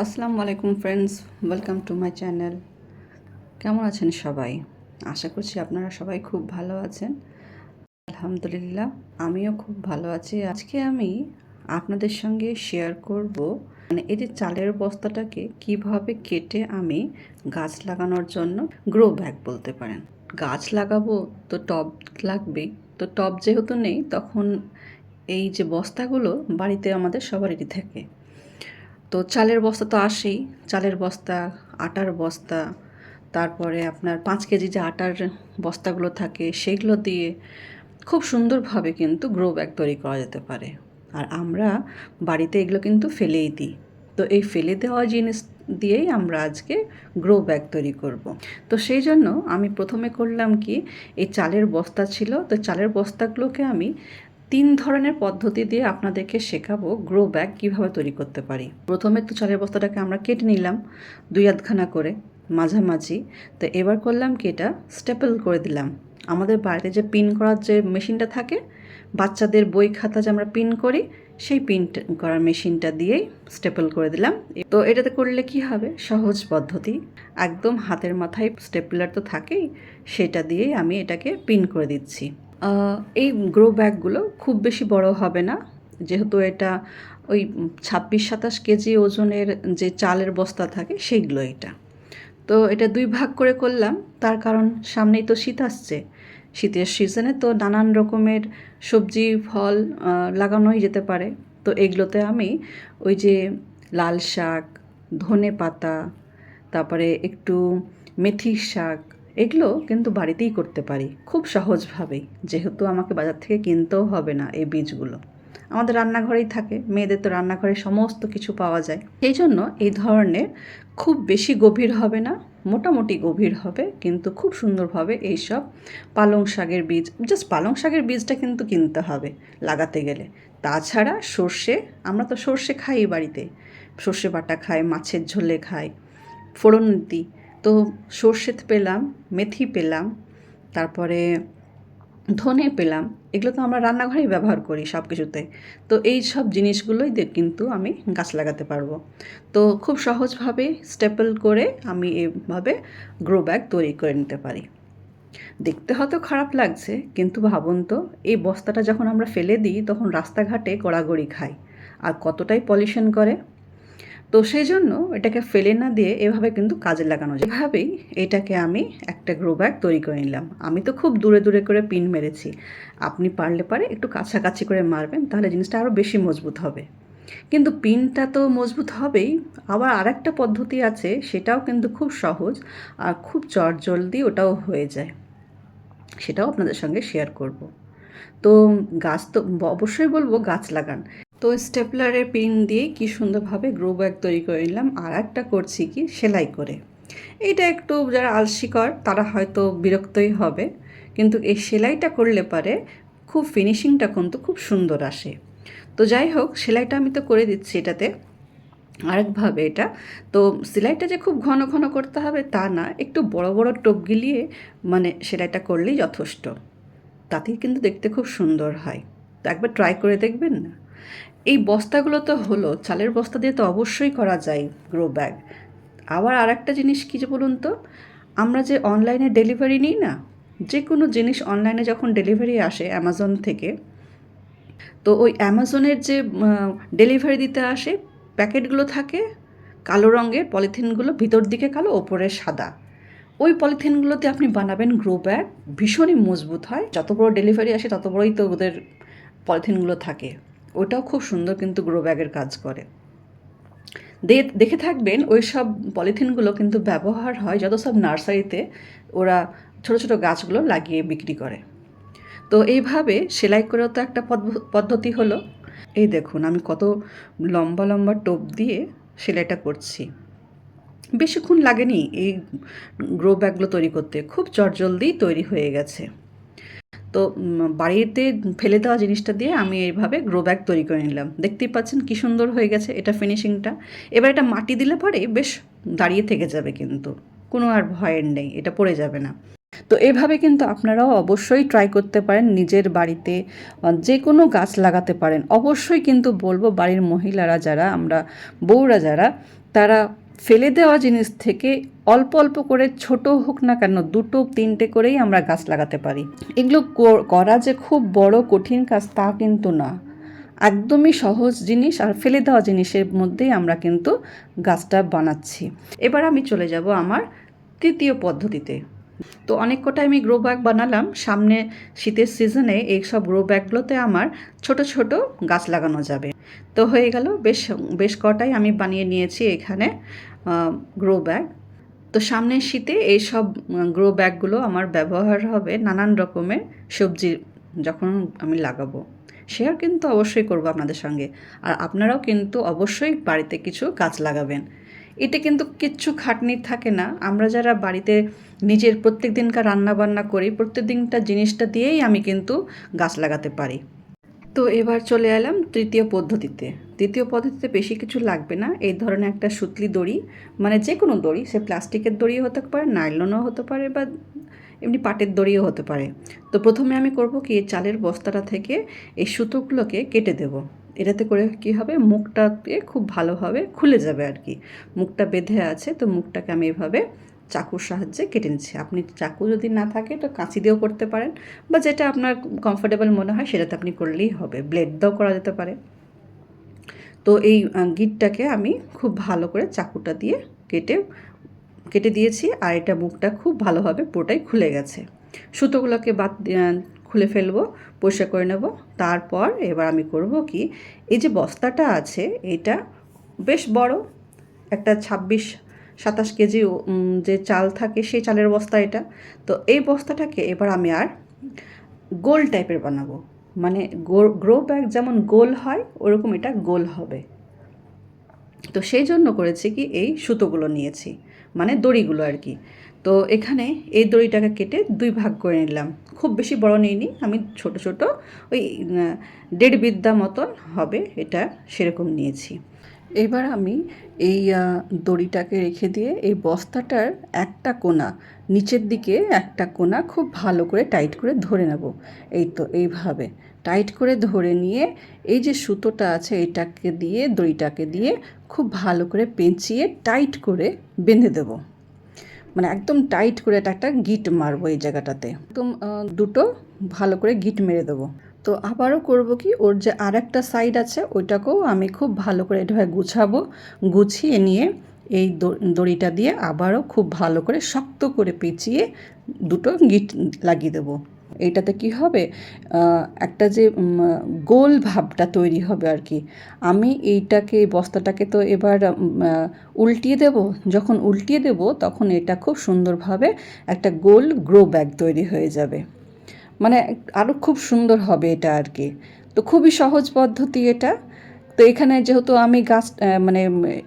আসসালামু আলাইকুম friends welcome to my channel কেমন আছেন সবাই? আশা করছি আপনারা সবাই খুব ভালো আছেন। আলহামদুলিল্লাহ, আমিও খুব ভালো আছি। আজকে আমি আপনাদের সঙ্গে শেয়ার করব মানে এই যে চালের বস্তাটাকে কীভাবে কেটে আমি গাছ লাগানোর জন্য গ্রো ব্যাগ বলতে পারেন। গাছ লাগাবো তো টব লাগবেই। তো টব যেহেতু নেই, তখন এই যে বস্তাগুলো বাড়িতে আমাদের সবারই থাকে। তো চালের বস্তা তো আসেই। চালের বস্তা, আটার বস্তা, তারপরে আপনার পাঁচ কেজি যে আটার বস্তাগুলো থাকে, সেগুলো দিয়ে খুব সুন্দরভাবে কিন্তু গ্রো ব্যাগ তৈরি করা যেতে পারে। আর আমরা বাড়িতে এগুলো কিন্তু ফেলেই দিই। তো এই ফেলে দেওয়া জিনিস দিয়েই আমরা আজকে গ্রো ব্যাগ তৈরি করব। তো সেই জন্য আমি প্রথমে করলাম কি, এই চালের বস্তা ছিল, তো চালের বস্তাগুলোকে আমি তিন ধরনের পদ্ধতি দিয়ে আপনাদেরকে শেখাবো গ্রো ব্যাগ কীভাবে তৈরি করতে পারি। প্রথমে তো চালের বস্তাটাকে আমরা কেটে নিলাম দুই আধখানা করে মাঝামাঝি। তো এবার করলাম কি এটা? স্টেপল করে দিলাম। আমাদের বাড়িতে যে পিন করার যে মেশিনটা থাকে, বাচ্চাদের বই খাতা যে আমরা পিন করি, সেই পিন করার মেশিনটা দিয়েই স্টেপল করে দিলাম। তো এটাতে করলে কি হবে? সহজ পদ্ধতি। একদম হাতের মাথায় স্টেপলার তো থাকেই, সেটা দিয়েই আমি এটাকে পিন করে দিচ্ছি। এই গ্রো ব্যাগগুলো খুব বেশি বড় হবে না। যেহেতু এটা ওই ছাব্বিশ, সাতাশ কেজি ওজনের যে চালের বস্তা থাকে, সেইগুলো এটা। তো এটা দুই ভাগ করে করলাম। তার কারণ সামনেই তো শীত আসছে। শীতের সিজনে তো নানান রকমের সবজি, ফল লাগানোই যেতে পারে। তো এগুলোতে আমি ওই যে লাল শাক, ধনে পাতা, তারপরে একটু মেথির শাক এগুলো কিন্তু বাড়িতেই করতে পারি, খুব সহজভাবেই যেহেতু আমাকে বাজার থেকে কিনতেও হবে না এই বীজগুলো। আমাদের রান্নাঘরেই থাকে, মেয়েদের তো রান্নাঘরে সমস্ত কিছু পাওয়া যায়। এই জন্য এই ধরনের খুব বেশি গভীর হবে না, মোটামুটি গভীর হবে, কিন্তু খুব সুন্দরভাবে এইসব পালং শাকের বীজ জাস্ট পালং শাকের বীজটা কিন্তু কিনতে হবে লাগাতে গেলে। তাছাড়া সর্ষে, আমরা তো সর্ষে খাই বাড়িতে। সর্ষে বাটা খাই, মাছের ঝোলে খাই, ফোড়ন দিই। তো সর্ষে পেলাম, মেথি পেলাম, তারপরে ধনে পেলাম। এগুলো তো আমরা রান্নাঘরেই ব্যবহার করি সব কিছুতে তো এই সব জিনিসগুলোই কিন্তু আমি গাছ লাগাতে পারব। তো খুব সহজভাবে স্টেপল করে আমি এভাবে গ্রো ব্যাগ তৈরি করে নিতে পারি। দেখতে হয়তো খারাপ লাগছে, কিন্তু ভাবুন তো, এই বস্তাটা যখন আমরা ফেলে দিই তখন রাস্তাঘাটে গড়াগড়ি খাই। আর কতটাই পলিউশন করে? তো সেই জন্য এটাকে ফেলে না দিয়ে এভাবে কিন্তু কাজে লাগানো যায়। এভাবেই এটাকে আমি একটা গ্রো ব্যাগ তৈরি করে নিলাম। আমি তো খুব দূরে দূরে করে পিন মেরেছি। আপনি পারলে পারে একটু কাছাকাছি করে মারবেন, তাহলে জিনিসটা আরও বেশি মজবুত হবে। কিন্তু পিনটা তো মজবুত হবেই। আবার আরেকটা পদ্ধতি আছে, সেটাও কিন্তু খুব সহজ আর খুব চট জলদি ওটাও হয়ে যায়। সেটাও আপনাদের সঙ্গে শেয়ার করব। তো গাছ তো, অবশ্যই বলব গাছ লাগান। তো স্টেপলারের পিন দিয়ে কি সুন্দরভাবে গ্রো ব্যাগ তৈরি করে নিলাম। আর একটা করছি কি, সেলাই করে। এইটা একটু যারা আলসিকর, তারা হয়তো বিরক্তই হবে। কিন্তু এই সেলাইটা করলে পারে খুব ফিনিশিংটা কিন্তু খুব সুন্দর আসে। তো যাই হোক, সেলাইটা আমি তো করে দিচ্ছি এটাতে। আরেকভাবে এটা। তো সেলাইটা যে খুব ঘন ঘন করতে হবে তা না, একটু বড় বড় টোপ গিলিয়ে মানে সেলাইটা করলেই যথেষ্ট। তাতেই কিন্তু দেখতে খুব সুন্দর হয়। তো একবার ট্রাই করে দেখবেন না? এই বস্তাগুলো তো হলো, চালের বস্তা দিয়ে তো অবশ্যই করা যায় গ্রো ব্যাগ আবার আর একটা জিনিস কী যে বলুন তো, আমরা যে অনলাইনে ডেলিভারি নিই না, যে কোনো জিনিস অনলাইনে যখন ডেলিভারি আসে অ্যামাজন থেকে, তো ওই অ্যামাজনের যে ডেলিভারি দিতে আসে, প্যাকেটগুলো থাকে, কালো রঙের, পলিথিনগুলো ভিতর দিকে কালো, ওপরে সাদা। ওই পলিথিনগুলোতে আপনি বানাবেন গ্রো ব্যাগ ভীষণই মজবুত হয়। যত বড় ডেলিভারি আসে, তত বড়ই তো ওদের পলিথিনগুলো থাকে। ওটাও খুব সুন্দর কিন্তু গ্রো ব্যাগের কাজ করে। দেখে থাকবেন ওই সব পলিথিনগুলো কিন্তু ব্যবহার হয় যত সব নার্সারিতে ওরা ছোট ছোট গাছগুলো লাগিয়ে বিক্রি করে। তো এইভাবে সেলাই করেও তো একটা পদ্ধতি হলো। এই দেখুন আমি কত লম্বা লম্বা টোপ দিয়ে সেলাইটা করছি। বেশিক্ষণ লাগেনি এই গ্রো ব্যাগগুলো তৈরি করতে। খুব চটজলদি তৈরি হয়ে গেছে। তো বাড়িতে ফেলে দেওয়া জিনিসটা দিয়ে আমি এইভাবে গ্রো ব্যাগ তৈরি করে নিলাম। দেখতেই পাচ্ছেন কী সুন্দর হয়ে গেছে এটা ফিনিশিংটা এবার এটা মাটি দিলে পরে বেশ দাঁড়িয়ে থেকে যাবে কিন্তু। কোনো আর ভয়ের নেই, এটা পড়ে যাবে না। তো এভাবে কিন্তু আপনারাও অবশ্যই ট্রাই করতে পারেন, নিজের বাড়িতে যে কোনো গাছ লাগাতে পারেন। অবশ্যই কিন্তু বলব বাড়ির মহিলারা যারা, আমরা বউরা যারা, তারা ফেলে দেওয়া জিনিস থেকে অল্প অল্প করে ছোট হোক না কেন, দুটো তিনটে করেই আমরা গাছ লাগাতে পারি। এগুলো করা যে খুব বড় কঠিন কাজ তা কিন্তু না। একদমই সহজ জিনিস আর ফেলে দেওয়া জিনিসের মধ্যেই আমরা কিন্তু গাছটা বানাচ্ছি। এবার আমি চলে যাব আমার তৃতীয় পদ্ধতিতে। তো অনেক কটাই আমি গ্রো ব্যাগ বানালাম। সামনে শীতের সিজনে এই সব গ্রো ব্যাগগুলোতে আমার ছোট ছোট গাছ লাগানো যাবে। তো হয়ে গেল, বেশ বেশ কটাই আমি বানিয়ে নিয়েছি এখানে গ্রো ব্যাগ তো সামনের শীতে এই সব গ্রো ব্যাগগুলো আমার ব্যবহার হবে নানান রকমের সবজি যখন আমি লাগাবো। শেয়ার কিন্তু অবশ্যই করব আপনাদের সঙ্গে। আর আপনারাও কিন্তু অবশ্যই বাড়িতে কিছু গাছ লাগাবেন। এতে কিন্তু কিচ্ছু খাটনি থাকে না। আমরা যারা বাড়িতে নিজের প্রত্যেক দিনকার রান্না বান্না করি প্রত্যেক দিনটা জিনিসটা দিয়েই আমি কিন্তু গাছ লাগাতে পারি। তো এবার চলে এলাম তৃতীয় পদ্ধতিতে। তৃতীয় পদ্ধতিতে বেশি কিছু লাগবে না। এই ধরনের একটা সুতলি দড়ি মানে যে কোনো দড়ি, সে প্লাস্টিকের দড়িও হতে পারে, নাইলনও হতে পারে বা এমনি পাটের দড়িও হতে পারে। তো প্রথমে আমি করব কি, চালের বস্তাটা থেকে এই সুতোগুলোকে কেটে দেব। এটাতে করে কি হবে? মুখটাকে খুব ভালোভাবে খুলে যাবে আর কি। মুখটা বেঁধে আছে, তো মুখটাকে আমি এভাবে চাকুর সাহায্যে কেটে নিচ্ছি। আপনি চাকু যদি না থাকে, তো কাঁচি দিয়েও করতে পারেন বা যেটা আপনার কমফোর্টেবল মনে হয়, সেটাতে আপনি করলেই হবে। ব্লেড দিয়েও করা যেতে পারে। তো এই গিটটাকে আমি খুব ভালো করে চাকুটা দিয়ে কেটে কেটে দিয়েছি আর এটা মুখটা খুব ভালোভাবে পুরোটাই খুলে গেছে। সুতোগুলোকে বাদ খুলে ফেলব, পরিষ্কার করে নেব। তারপর এবার আমি করব কি, এই যে বস্তাটা আছে, এটা বেশ বড়, একটা ছাব্বিশ, সাতাশ কেজি যে চাল থাকে সেই চালের বস্তা এটা। তো এই বস্তাটাকে এবার আমি আর গোল টাইপের বানাবো। মানে গ্রো ব্যাগ যেমন গোল হয়, ওরকম এটা গোল হবে। তো সেই জন্য করেছি কি, এই সুতোগুলো নিয়েছি। মানে দড়িগুলো আর কি। তো এখানে এই দড়িটাকে কেটে দুই ভাগ করে নিলাম। খুব বেশি বড় নিইনি, আমি ছোট ছোট, ওই দেড় বিদ্যা মতন হবে এটা সেরকম নিয়েছি। এবার আমি এই দড়িটাকে রেখে দিয়ে এই বস্তাটার একটা কোণা নিচের দিকে একটা কোণা খুব ভালো করে টাইট করে ধরে নেব। এই তো এইভাবে টাইট করে ধরে নিয়ে এই যে সুতোটা আছে এটাকে দিয়ে, দড়িটাকে দিয়ে খুব ভালো করে পেঁচিয়ে টাইট করে বেঁধে দেবো। মানে একদম টাইট করে এটা একটা গিট মারবো এই জায়গাটাতে। একদম দুটো ভালো করে গিট মেরে দেবো। তো আবারও করব কি, ওর যে আর একটা সাইড আছে, ওইটাকেও আমি খুব ভালো করে এভাবে গুছাবো, গুছিয়ে নিয়ে এই দড়িটা দিয়ে আবারও খুব ভালো করে শক্ত করে পেঁচিয়ে দুটো গিট লাগিয়ে দেবো। এইটাতে কি হবে? একটা যে গোল ভাবটা তৈরি হবে আর কি। আমি এইটাকে, এই বস্তাটাকে তো এবার উল্টিয়ে দেব। যখন উল্টিয়ে দেব, তখন এটা খুব সুন্দরভাবে একটা গোল গ্রো ব্যাগ তৈরি হয়ে যাবে। মানে আরও খুব সুন্দর হবে এটা আর কি তো খুবই সহজ পদ্ধতি এটা। তো এখানে যেহেতু আমি গাছ মানে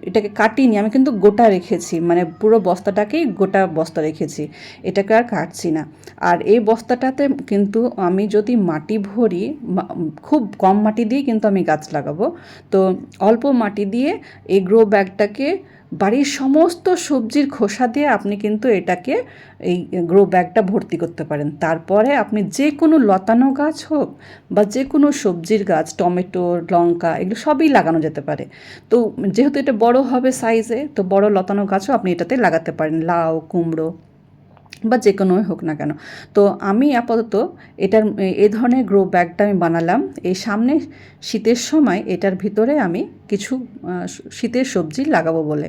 এটাকে কাটিনি, আমি কিন্তু গোটা রেখেছি মানে পুরো বস্তাটাকেই গোটা বস্তা রেখেছি, এটাকে আর কাটছি না। আর এই বস্তাটাতে কিন্তু আমি যদি মাটি ভরি খুব কম মাটি দিয়ে কিন্তু আমি গাছ লাগাবো। তো অল্প মাটি দিয়ে এই গ্রো ব্যাগটাকে বাড়ির সমস্ত সবজির খোসা দিয়ে আপনি কিন্তু এটাকে এই গ্রো ব্যাগটা ভর্তি করতে পারেন। তারপরে আপনি যে কোনো লতানো গাছ হোক বা যে কোনো সবজির গাছ, টমেটো, লঙ্কা, এগুলো সবই লাগানো যেতে পারে। তো যেহেতু এটা বড় হবে সাইজে তো বড় লতানো গাছও আপনি এটাতে লাগাতে পারেন। লাউ, কুমড়ো। বা যে কোনোই হোক না কেন। তো আমি আপাতত এটার এ ধরনের গ্রো ব্যাগটা আমি বানালাম। এই সামনে শীতের সময় এটার ভিতরে আমি কিছু শীতের সবজি লাগাবো বলে।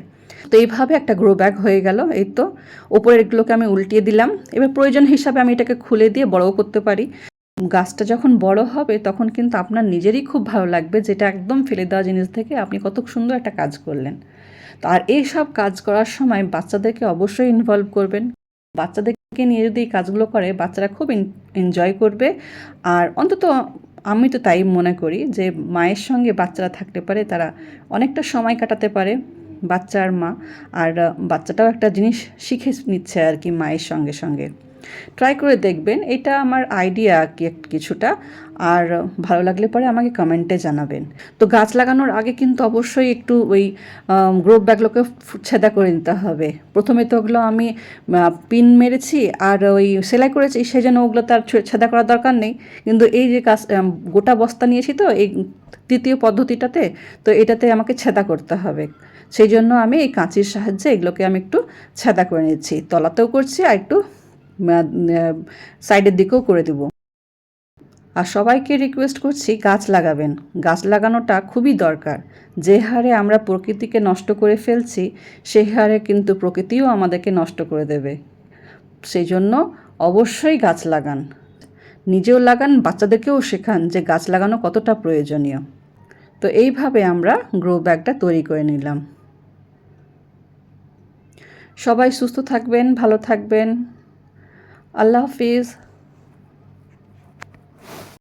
তো এইভাবে একটা গ্রো ব্যাগ হয়ে গেল। এই তো ওপরের এগুলোকে আমি উল্টিয়ে দিলাম। এবার প্রয়োজন হিসাবে আমি এটাকে খুলে দিয়ে বড়ও করতে পারি। গাছটা যখন বড় হবে তখন কিন্তু আপনার নিজেরই খুব ভালো লাগবে যেটা একদম ফেলে দেওয়া জিনিস থেকে আপনি কত সুন্দর একটা কাজ করলেন। তো আর এই সব কাজ করার সময় বাচ্চাদেরকে অবশ্যই ইনভলভ করবেন। বাচ্চাদেরকে নিয়ে যদি এই কাজগুলো করে, বাচ্চারা খুব এনজয় করবে। আর অন্তত আমি তো তাই মনে করি যে, মায়ের সঙ্গে বাচ্চারা থাকতে পারে, তারা অনেকটা সময় কাটাতে পারে বাচ্চার মা। আর বাচ্চাটাও একটা জিনিস শিখে নিচ্ছে আর কি মায়ের সঙ্গে সঙ্গে। ট্রাই করে দেখবেন। এটা আমার আইডিয়া কি কিছুটা। আর ভালো লাগলে পরে আমাকে কমেন্টে জানাবেন। তো গাছ লাগানোর আগে কিন্তু অবশ্যই একটু ওই গ্রো ব্যাগগুলোকে ছেদা করে নিতে হবে। প্রথমে তো ওগুলো আমি পিন মেরেছি আর ওই সেলাই করেছি, সেই জন্য ওগুলো তার ছেদা করার দরকার নেই। কিন্তু এই যে গাছ গোটা বস্তা নিয়েছি তো, এই তৃতীয় পদ্ধতিটাতে, তো এটাতে আমাকে ছেদা করতে হবে। সেই জন্য আমি এই কাঁচির সাহায্যে এগুলোকে আমি একটু ছেদা করে নিচ্ছি। তলাতেও করছি আর একটু সাইডের দিকেও করে দেবো। আর সবাইকে রিকোয়েস্ট করছি গাছ লাগাবেন। গাছ লাগানোটা খুবই দরকার। যে হারে আমরা প্রকৃতিকে নষ্ট করে ফেলছি সেই হারে কিন্তু প্রকৃতিও আমাদেরকে নষ্ট করে দেবে। সেই জন্য অবশ্যই গাছ লাগান। নিজেও লাগান, বাচ্চাদেরকেও শেখান যে গাছ লাগানো কতটা প্রয়োজনীয়। তো এইভাবে আমরা গ্রো ব্যাগটা তৈরি করে নিলাম। সবাই সুস্থ থাকবেন, ভালো থাকবেন। আল্লাহ হাফিজ।